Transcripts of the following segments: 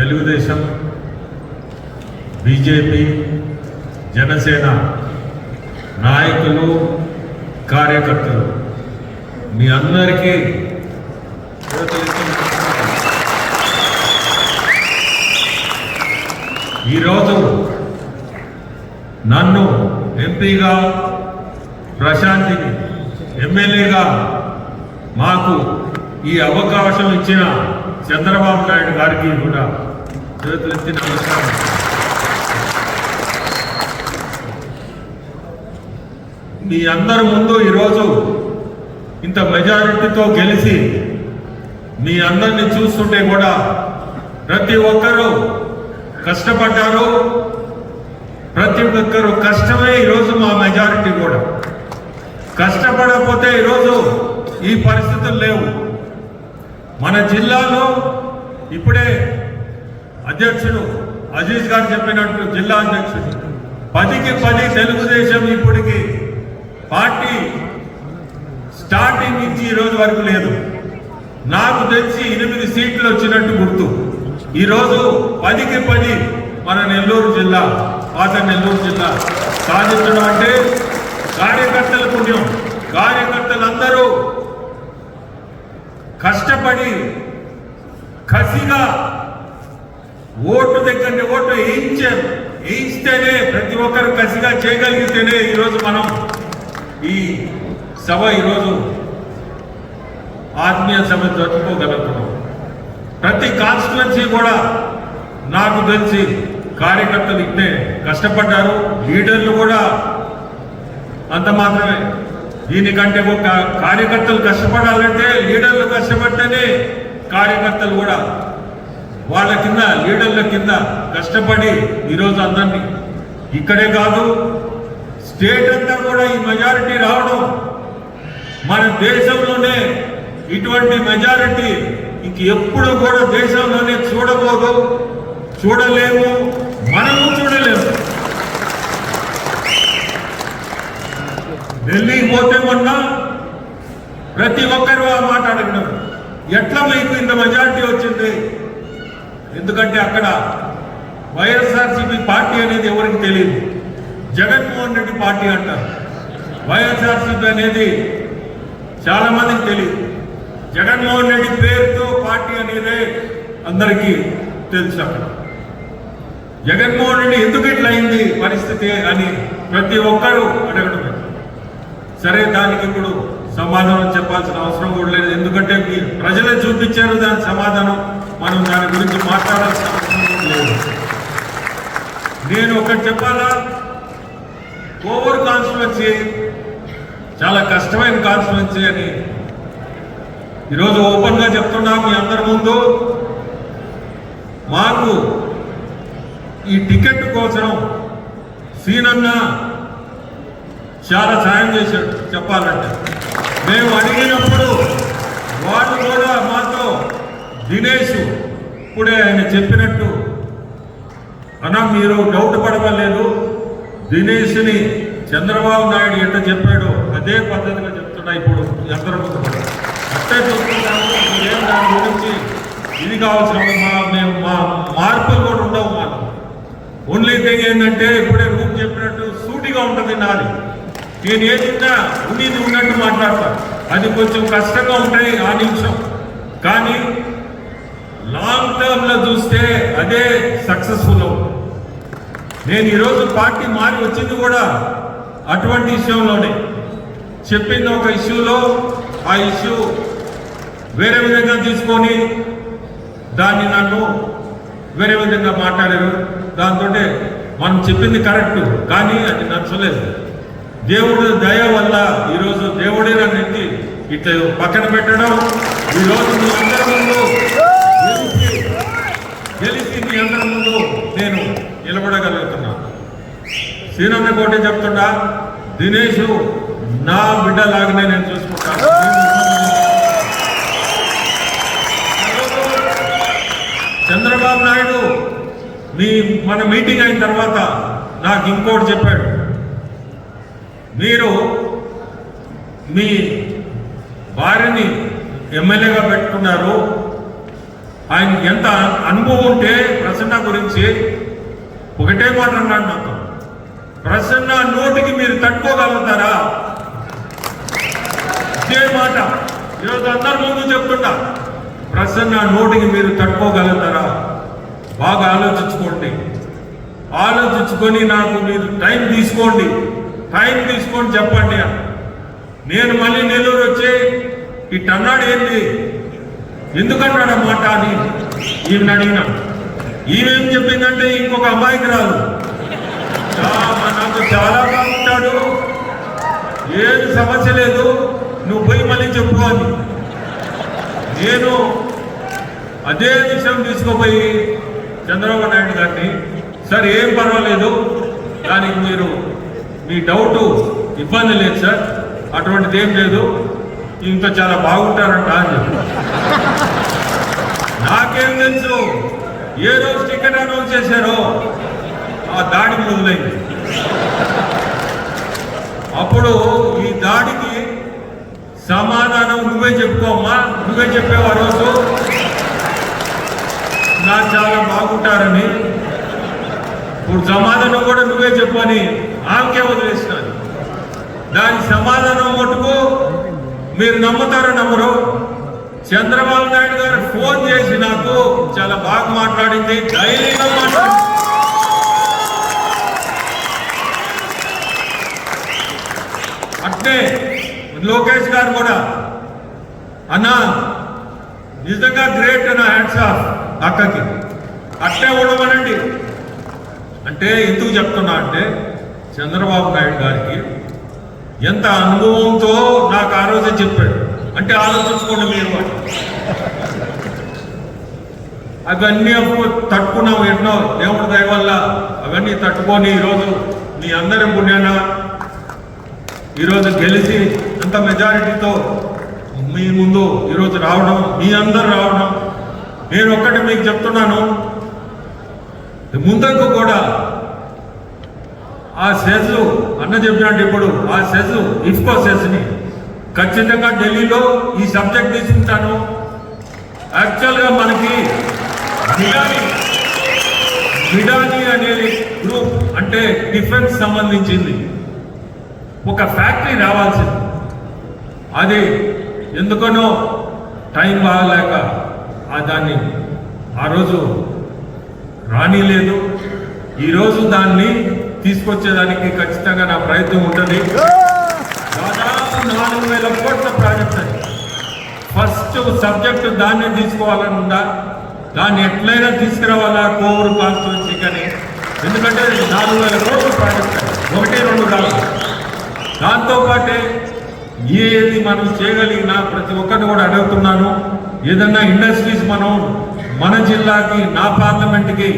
Telugu Desam BJP Janasena నాయకులు కార్యకర్తలు మీ అందరికీ ఈరోజు నన్ను ఎంపీగా ప్రశాంతిని ఎమ్మెల్యేగా మాకు ఈ అవకాశం ఇచ్చిన చంద్రబాబు నాయుడు గారికి కూడా చేతులెత్తి నమస్కారం మీ అందరి ముందు ఈరోజు ఇంత మెజారిటీతో గెలిచి మీ అందరిని చూస్తుంటే కూడా ప్రతి ఒక్కరూ కష్టపడ్డారు. ప్రతి ఒక్కరు కష్టమే ఈరోజు మా మెజారిటీ కూడా. కష్టపడకపోతే ఈరోజు ఈ పరిస్థితులు లేవు. మన జిల్లాలో ఇప్పుడే అధ్యక్షుడు అజీజ్ గారు చెప్పినట్టు జిల్లా అధ్యక్షుడు. పదికి పది తెలుగుదేశం ఇప్పటికి పార్టీ స్టార్టింగ్ నుంచి ఈ రోజు వరకు లేదు. నాకు తెలిసి ఎనిమిది సీట్లు వచ్చినట్టు గుర్తు. ఈరోజు పదికి పది మన నెల్లూరు జిల్లా పాత నెల్లూరు జిల్లా. సాధించడం అంటే కార్యకర్తల పుణ్యం. కార్యకర్తలందరూ కష్టపడి కసిగా ఓటు దగ్గర ఓటు వేయించారు. వేయిస్తేనే ప్రతి ఒక్కరు కసిగా చేయగలిగితేనే ఈరోజు మనం ఈ సభ ఈరోజు ఆత్మీయ సభ జరుపుకోగలుగుతున్నాం. ప్రతి కాన్స్టిట్యున్సీ కూడా నాకు తెలిసి కార్యకర్తలు ఇట్టే కష్టపడ్డారు. లీడర్లు కూడా అంత మాత్రమే. దీనికంటే ఒక కార్యకర్తలు కష్టపడాలంటే లీడర్లు కష్టపడితేనే కార్యకర్తలు కూడా వాళ్ళ కింద లీడర్ల కింద కష్టపడి ఈరోజు అందరినీ ఇక్కడే కాదు స్టేట్ అంతా కూడా ఈ మెజారిటీ రావడం మన దేశంలోనే ఇటువంటి మెజారిటీ ఇంక ఎప్పుడు కూడా దేశంలోనే చూడబోదు చూడలేము మనము చూడలేము. ఢిల్లీకి పోతే మొన్న ప్రతి ఒక్కరు ఆ మాట అడగడం ఎట్లా మీకు ఇంత మెజారిటీ వచ్చింది? ఎందుకంటే అక్కడ వైఎస్ఆర్సీపీ పార్టీ అనేది ఎవరికి తెలియదు జగన్మోహన్ రెడ్డి పార్టీ అంటారు. వైఎస్ఆర్సీపీ అనేది చాలా మందికి తెలియదు జగన్మోహన్ రెడ్డి పేరుతో పార్టీ అనేదే అందరికీ తెలుసు అక్కడ. జగన్మోహన్ రెడ్డి ఎందుకు ఇట్లా అయింది పరిస్థితి అని ప్రతి ఒక్కరూ అడగడం సరే దానికి ఇప్పుడు సమాధానం చెప్పాల్సిన అవసరం కూడా లేదు. ఎందుకంటే మీ ప్రజలే చూపించారు దాని సమాధానం. మనం దాని గురించి మాట్లాడాల్సిన అవసరం లేదు. నేను ఒకటి చెప్పాలా? కోవూరు కాన్స్టిట్యున్సీ చాలా కష్టమైన కాన్స్టిట్యున్సీ అని ఈరోజు ఓపెన్గా చెప్తున్నా మీ అందరి ముందు. మాకు ఈ టికెట్ కోసం సీనన్న చాలా సాయం చేశాడు చెప్పాలంటే. మేము అడిగినప్పుడు వాళ్ళు కూడా మా దినేష్ ఇప్పుడే ఆయన చెప్పినట్టు అన్న మీరు డౌట్ పడవలేదు. దినేష్ని చంద్రబాబు నాయుడు ఎట్ట చెప్పాడో అదే పద్ధతిగా చెప్తున్నా ఇప్పుడు అందరూ అట్టే చూస్తున్నాము. దాని గురించి ఇది కావాల్సిన మా మేము మా మార్పులు కూడా ఉండవు మాకు. ఓన్లీ థింగ్ ఏంటంటే ఇప్పుడే రూమ్ చెప్పినట్టు సూటిగా ఉంటుంది నాది. నేను ఏదిన్నా ఉన్నది ఉన్నట్టు మాట్లాడతాను. అది కొంచెం కష్టంగా ఉంటాయి ఆ నిమిషం. కానీ లాంగ్ టర్మ్లో చూస్తే అదే సక్సెస్ఫుల్ అవుతుంది నేను ఈరోజు పార్టీ మారి వచ్చింది కూడా అటువంటి విషయంలోనే చెప్పింది ఒక ఇష్యూలో ఆ ఇష్యూ వేరే విధంగా తీసుకొని దాన్ని నన్ను వేరే విధంగా మాట్లాడారు. దాంతో మనం చెప్పింది కరెక్ట్ కానీ అది నచ్చలేదు దేవుడు దయ వల్ల ఈరోజు దేవుడే నన్ను ఎత్తి ఇట్లా పక్కన పెట్టడం ఈరోజు మీ అందరూ ముందు గెలిచి గెలిచి మీ అందరి ముందు నేను నిలబడగలుగుతున్నా శ్రీనన్న కోటి చెప్తుండా దినేష్ నా బిడ్డలాగానే నేను చూసుకుంటాను చంద్రబాబు నాయుడు మీ మన మీటింగ్ అయిన తర్వాత నాకు ఇంకోటి చెప్పాడు. మీరు మీ భార్యని ఎమ్మెల్యేగా పెట్టుకున్నారు. ఆయన ఎంత అనుభవం ఉంటే ప్రసన్న గురించి ఒకటే మాట అన్నాడు నాతో. ప్రసన్న నోటికి మీరు తట్టుకోగలుగుతారా? ఇదే మాట. ఈరోజు అందరి ముందు చెప్తున్నా. ప్రసన్న నోటికి మీరు తట్టుకోగలుగుతారా? బాగా ఆలోచించుకోండి. ఆలోచించుకొని నాకు మీరు టైం తీసుకోండి. టైం తీసుకొని చెప్పండి నేను మళ్ళీ నెల్లూరు వచ్చి ఇట్టన్నాడు ఏంది? ఎందుకన్నాడు ఆ మాట అని ఈమెను అడిగినా. ఈమెం చెప్పిందంటే ఇంకొక అమ్మాయికి రాదు. నాకు చాలా బాగుంటాడు. ఏది సమస్య లేదు. నువ్వు పోయి మళ్ళీ చెప్పు అని. నేను అదే విషయం తీసుకుపోయి చంద్రబాబు నాయుడు గారిని సార్ ఏం పర్వాలేదు. దానికి మీరు మీ డౌట్ ఇబ్బంది లేదు సార్. అటువంటిది ఏం లేదు. ఇంకా చాలా బాగుంటారంట అని. నాకేం తెలుసు. ఏ రోజు టికెట్ అనౌన్స్ చేశారో? ఆ దాడి మొదలైంది అప్పుడు ఈ దాడికి సమాధానం నువ్వే చెప్పుకోమ్మా నువ్వే చెప్పావు ఆ రోజు. నా చాలా బాగుంటారని. ఇప్పుడు సమాధానం కూడా నువ్వే చెప్పని ఆమెకే వదిలేసినాను. దాని సమాధానం మటుకు మీరు నమ్ముతారో నమ్మరు చంద్రబాబు నాయుడు గారు ఫోన్ చేసి నాకు చాలా బాగా మాట్లాడింది. ధైర్యంగా మాట్లాడింది. అట్లే లోకేష్ గారు కూడా. అన్నా నిజంగా గ్రేట్ అన్న హ్యాండ్స్ ఆఫ్ అక్కకి. అట్టే ఉండమనండి అంటే ఎందుకు చెప్తున్నా అంటే చంద్రబాబు నాయుడు గారికి ఎంత అనుభవంతో నాకు ఆ రోజే చెప్పాడు. అంటే ఆలోచించుకోండి మీరు అవన్నీ తట్టుకున్నావు తట్టుకున్నాం ఎన్నో దేవుడి దయ వల్ల అవన్నీ తట్టుకొని ఈరోజు మీ అందరి పుణ్యాన ఈరోజు గెలిచి ఎంత మెజారిటీతో మీ ముందు ఈరోజు రావడం మీ అందరు రావడం నేను ఒక్కటి మీకు చెప్తున్నాను. ముందుకు కూడా ఆ సెజ్ అన్న చెప్పినట్టు ఇప్పుడు ఆ సెజ్ ఇఫ్కో సెజ్ని ఖచ్చితంగా ఢిల్లీలో ఈ సబ్జెక్ట్ తీసుకుంటాను. యాక్చువల్గా మనకి మిడాని మిడాని అనేది గ్రూప్ అంటే డిఫెన్స్ సంబంధించింది. ఒక ఫ్యాక్టరీ రావాల్సింది. అది ఎందుకనో టైం బాగలేక ఆ దాన్ని ఆ రోజు రానిలేదు. ఈరోజు దాన్ని తీసుకొచ్చేదానికి ఖచ్చితంగా నా ప్రయత్నం ఉంటుంది. దాదాపు నాలుగు వేల కోట్ల ప్రాజెక్ట్ అది. ఫస్ట్ సబ్జెక్ట్ దాన్ని తీసుకోవాలని ఉందా దాన్ని ఎట్లయినా తీసుకురావాలా? కోవూరు కాన్స్టిట్యున్సీ కానీ ఎందుకంటే నాలుగు వేల కోట్ల ప్రాజెక్ట్ ఒకటి రెండు కాదు దాంతోపాటే ఏది మనం చేయగలిగిన ప్రతి ఒక్కరిని కూడా అడుగుతున్నాను. ఏదన్నా ఇండస్ట్రీస్ మనం మన జిల్లాకి నా పార్లమెంట్కి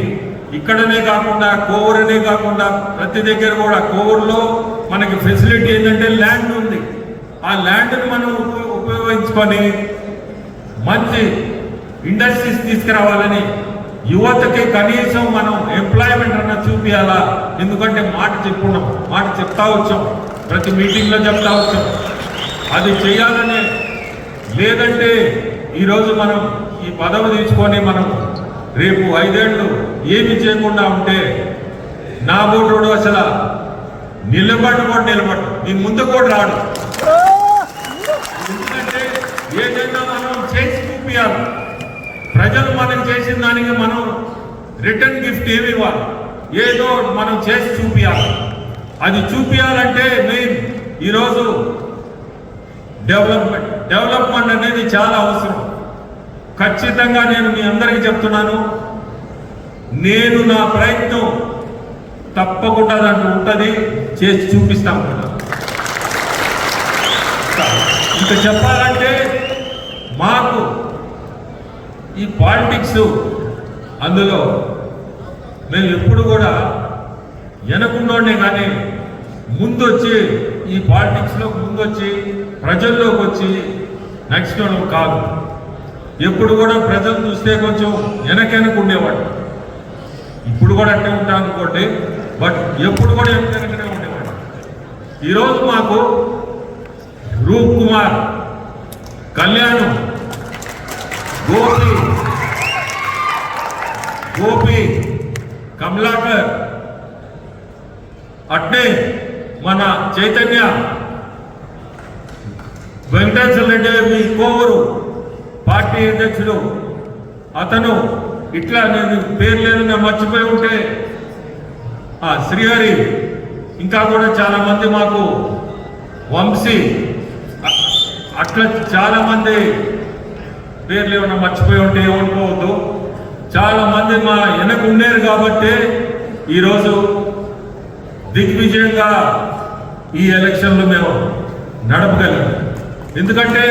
ఇక్కడనే కాకుండా కోవూరునే కాకుండా ప్రతి దగ్గర కూడా కోవూరులో మనకి ఫెసిలిటీ ఏంటంటే ల్యాండ్ ఉంది. ఆ ల్యాండ్ని మనం ఉపయోగించుకొని మంచి ఇండస్ట్రీస్ తీసుకురావాలని యువతకి కనీసం మనం ఎంప్లాయ్మెంట్ అన్న చూపించాలా ఎందుకంటే మాట చెప్పున్నాం మాట చెప్తా వచ్చాం. ప్రతి మీటింగ్లో చెప్తా వచ్చాం అది చేయాలనే లేదంటే ఈరోజు మనం ఈ పదవి తీసుకొని మనం రేపు ఐదేళ్ళు ఏమి చేయకుండా ఉంటే నా బోటుడు అసలు నిలబడి కూడా నిలబడు నీ ముందు కూడా రాడు ఎందుకంటే ఏదైనా మనం చేసి చూపించాలి ప్రజలు మనం చేసిన దానికి మనం రిటర్న్ గిఫ్ట్ ఏమి ఇవ్వాలి? ఏదో మనం చేసి చూపించాలి అది చూపించాలంటే మెయిన్ ఈరోజు డెవలప్మెంట్. డెవలప్మెంట్ అనేది చాలా అవసరం. ఖచ్చితంగా నేను మీ అందరికీ చెప్తున్నాను. నేను నా ప్రయత్నం తప్పకుండా దాంట్లో ఉంటుంది. చేసి చూపిస్తాం కూడా ఇంకా చెప్పాలంటే మాకు ఈ పాలిటిక్స్ అందులో మేము ఎప్పుడు కూడా వెనకున్నోడే కానీ ముందొచ్చి ఈ పాలిటిక్స్లోకి ముందొచ్చి ప్రజల్లోకి వచ్చి నడిచిన కాదు. ఎప్పుడు కూడా ప్రజలు చూస్తే కొంచెం వెనకెనక ఉండేవాడు ఇప్పుడు కూడా అట్టే ఉంటాను అనుకోండి బట్ ఎప్పుడు కూడా వెనకనే ఉండేవాడు ఈరోజు మాకు రూప్ కుమార్ కళ్యాణం గోపి గోపి కమలాకర్ అట్నే మన చైతన్య వెంకటేశ్వర రెడ్డి మీ కోవూరు పార్టీ అధ్యక్షుడు. అతను ఇట్లా నేను పేరు లేదు నేను మర్చిపోయి ఉంటే ఆ శ్రీహరి ఇంకా కూడా చాలా మంది మాకు వంశీ అట్లా చాలా మంది పేర్లు ఏమైనా మర్చిపోయి ఉంటే ఏమనుకోవద్దు చాలా మంది మా వెనక ఉండేరు కాబట్టి ఈరోజు దిగ్విజయంగా ఈ ఎలక్షన్లు మేము నడపగలిగాం ఎందుకంటే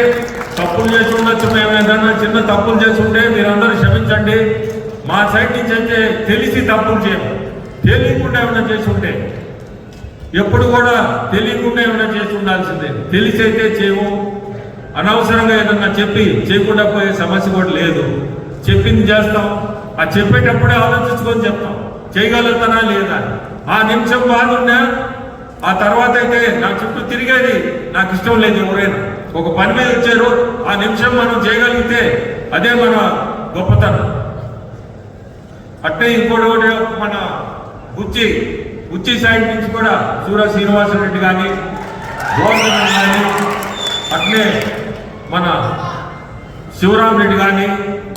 తప్పులు చేసి ఉండొచ్చు మేము ఏదన్నా చిన్న తప్పులు చేసి ఉంటే మీరందరూ క్షమించండి. మా సైడ్ నుంచి అయితే తెలిసి తప్పులు చేయము తెలియకుండా ఏమైనా చేసి ఉంటే ఎప్పుడు కూడా తెలియకుండా ఏమైనా చేసి ఉండాల్సిందే. తెలిసి అయితే చేయము. అనవసరంగా ఏదన్నా చెప్పి చేయకుండా పోయే సమస్య కూడా లేదు. చెప్పింది చేస్తాం. ఆ చెప్పేటప్పుడే ఆలోచించుకొని చెప్తాం. చేయగలుగుతానా లేదా? ఆ నిమిషం బాగున్నా ఆ తర్వాత అయితే నా చుట్టూ తిరిగేది నాకు ఇష్టం లేదు ఎవరైనా. ఒక పని మీద వచ్చారు ఆ నిమిషం మనం చేయగలిగితే అదే మన గొప్పతనం. అట్టే ఇంకోటి మన బుచ్చి బుచ్చి సైడ్ నుంచి కూడా సూర శ్రీనివాసరెడ్డి కానీ గోవర్ధన్ కానీ అట్లే మన శివరాం రెడ్డి కానీ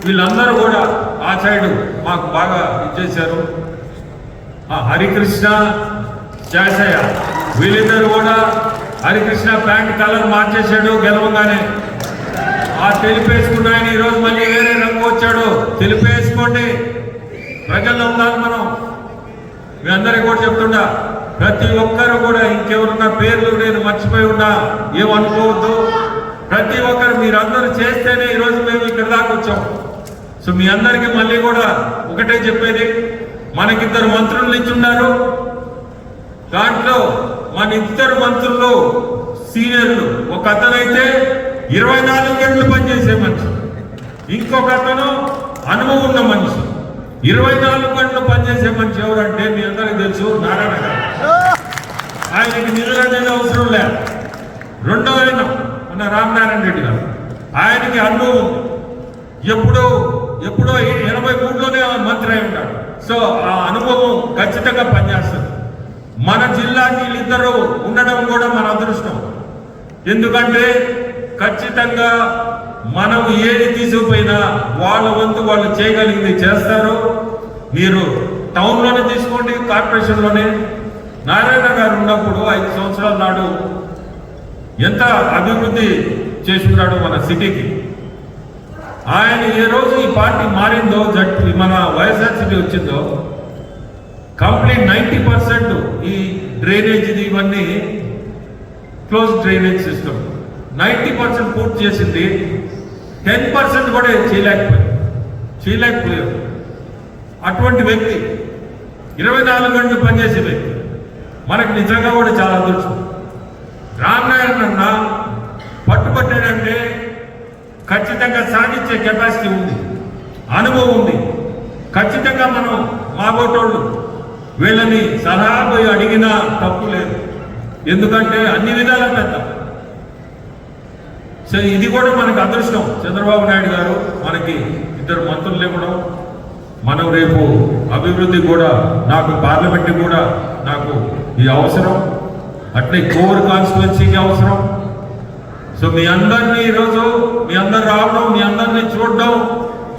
వీళ్ళందరూ కూడా ఆ సైడ్ మాకు బాగా ఇచ్చేశారు ఆ హరికృష్ణ శాసయ్య వీళ్ళిద్దరు కూడా హరికృష్ణ ప్యాంట్ కలర్ మార్చేశాడు గెలవగానే. ఆ తెలిపేసుకున్న ఆయన ఈరోజు మళ్ళీ వేరే రంగు వచ్చాడు. తెలిపేసుకోండి. ప్రజల్లో ఉండాలి మనం. మీ అందరికీ కూడా చెప్తుండా ప్రతి ఒక్కరు కూడా ఇంకెవరున్న పేర్లు నేను మర్చిపోయి ఉన్నా ఏమనుకోవద్దు. ప్రతి ఒక్కరు మీరందరూ చేస్తేనే ఈరోజు మేము ఇక్కడ దాకా వచ్చాం. సో మీ అందరికీ మళ్ళీ కూడా ఒకటే చెప్పేది మనకిద్దరు మంత్రులు ఇచ్చున్నారు దాంట్లో మన ఇద్దరు మంత్రులు సీనియర్లు. ఒక అతనైతే ఇరవై నాలుగు గంటలు పనిచేసే మనిషి. ఇంకొక అతను అనుభవం ఉన్న మనిషి. ఇరవై నాలుగు గంటలు పనిచేసే మనిషి ఎవరంటే మీ అందరికి తెలుసు నారాయణ గారు. ఆయనకి నిధులు అనేది అవసరం లేదు. రెండో ఆయన మన రామనారాయణ రెడ్డి గారు. ఆయనకి అనుభవం ఉంది. ఎప్పుడో ఎప్పుడో ఎనభై మూడులోనే మంత్రి అయి ఉంటాడు. సో ఆ అనుభవం ఖచ్చితంగా పనిచేస్తుంది. మన జిల్లాకి వీళ్ళిద్దరూ ఉండడం కూడా మన అదృష్టం. ఎందుకంటే ఖచ్చితంగా మనం ఏది తీసుకుపోయినా వాళ్ళ వంతు వాళ్ళు చేయగలిగింది చేస్తారు. మీరు టౌన్లోనే తీసుకోండి కార్పొరేషన్లోనే. నారాయణ గారు ఉన్నప్పుడు ఐదు సంవత్సరాల నాడు ఎంత అభివృద్ధి చేసుకున్నాడు మన సిటీకి. ఆయన ఏ రోజు ఈ పార్టీ మారిందో జట్ మన వైఎస్ఆర్సీపీ వచ్చిందో కంప్లీట్ నైంటీ పర్సెంట్ ఈ డ్రైనేజ్ ఇవన్నీ close drainage system ninety percent పూర్తి చేసింది. టెన్ పర్సెంట్ కూడా చేయలేకపోయింది చేయలేకపోయారు. అటువంటి వ్యక్తి ఇరవై నాలుగు గంటలు పనిచేసే వ్యక్తి. మనకు నిజంగా కూడా చాలా తెలుసు. రామనారాయణ అన్న పట్టుబట్టాడంటే ఖచ్చితంగా సాధించే కెపాసిటీ ఉంది. అనుభవం ఉంది. ఖచ్చితంగా మనం మాగోటోళ్ళు వీళ్ళని సలహా పోయి అడిగినా తప్పు లేదు. ఎందుకంటే అన్ని విధాలు పెద్ద. సో ఇది కూడా మనకు అదృష్టం. చంద్రబాబు నాయుడు గారు మనకి ఇద్దరు మంత్రులు ఇవ్వడం మనం రేపు అభివృద్ధి కూడా నాకు పార్లమెంట్ కూడా నాకు ఈ అవసరం. అట్లే కోర్ కాన్స్టిట్యున్సీకి అవసరం. సో మీ అందరినీ ఈరోజు మీ అందరు రావడం మీ అందరినీ చూడడం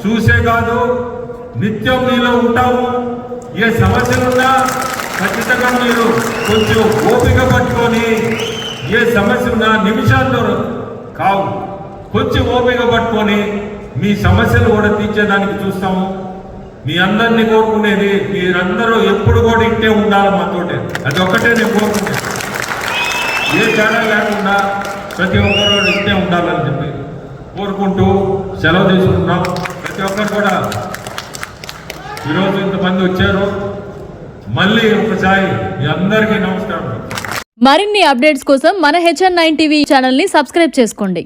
చూసే కాదు. నిత్యం మీలో ఉంటాము. ఏ సమస్యలున్నా ఖచ్చితంగా మీరు కొంచెం ఓపిక పట్టుకొని ఏ సమస్య ఉన్నా నిమిషాల్లో కావు. కొంచెం ఓపిక పట్టుకొని మీ సమస్యలు కూడా తీర్చేదానికి చూస్తాము. మీ అందరినీ కోరుకునేది మీరందరూ ఎప్పుడు కూడా ఇంటే ఉండాలి మాతోటే. అది ఒక్కటే నేను కోరుకుంటాను ఏ తేడా లేకుండా ప్రతి ఒక్కరు ఇంటే ఉండాలని చెప్పి కోరుకుంటూ సెలవు తీసుకుంటున్నాం. ప్రతి ఒక్కరు కూడా ఈరోజు ఇంతమంది వచ్చారు మళ్ళీ ఒకసారి మీ అందరికీ నమస్కారం. మరిన్ని అప్డేట్స్ కోసం మన హెచ్ఎన్ నైన్ టీవీ ఛానల్ని సబ్స్క్రైబ్ చేసుకోండి.